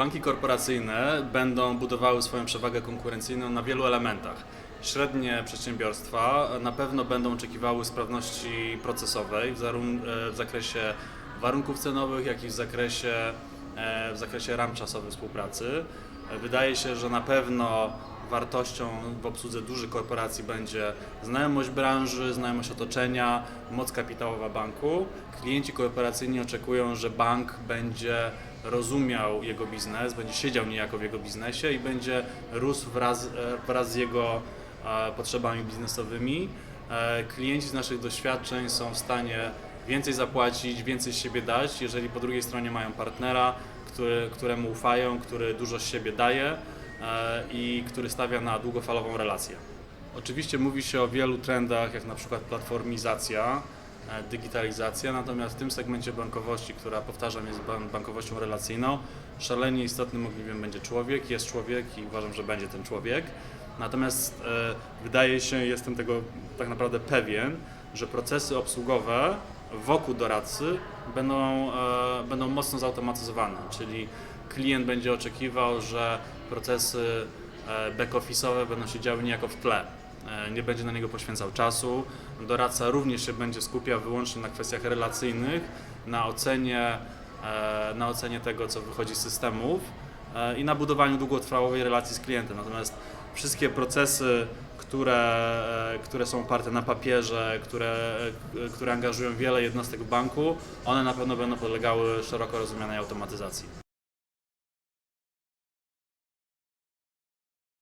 Banki korporacyjne będą budowały swoją przewagę konkurencyjną na wielu elementach. Średnie przedsiębiorstwa na pewno będą oczekiwały sprawności procesowej w, e, zakresie warunków cenowych, jak i w zakresie, e, w zakresie ram czasowych współpracy. E, Wydaje się, że na pewno wartością w obsłudze dużych korporacji będzie znajomość branży, znajomość otoczenia, moc kapitałowa banku. Klienci korporacyjni oczekują, że bank będzie rozumiał jego biznes, będzie siedział niejako w jego biznesie i będzie rósł wraz, e, wraz z jego e, potrzebami biznesowymi. E, Klienci z naszych doświadczeń są w stanie więcej zapłacić, więcej z siebie dać, jeżeli po drugiej stronie mają partnera, który, któremu ufają, który dużo z siebie daje i który stawia na długofalową relację. Oczywiście mówi się o wielu trendach, jak na przykład platformizacja, e, digitalizacja, natomiast w tym segmencie bankowości, która powtarzam jest ban- bankowością relacyjną, szalenie istotnym ogniwem będzie człowiek, jest człowiek i uważam, że będzie ten człowiek. Natomiast e, wydaje się, jestem tego tak naprawdę pewien, że procesy obsługowe wokół doradcy będą, e, będą mocno zautomatyzowane, czyli klient będzie oczekiwał, że procesy e, back-office'owe będą się działy niejako w tle. E, Nie będzie na niego poświęcał czasu. Doradca również się będzie skupiał wyłącznie na kwestiach relacyjnych, na ocenie, e, na ocenie tego, co wychodzi z systemów i na budowaniu długotrwałowej relacji z klientem. Natomiast wszystkie procesy, które, które są oparte na papierze, które, które angażują wiele jednostek w banku, one na pewno będą podlegały szeroko rozumianej automatyzacji.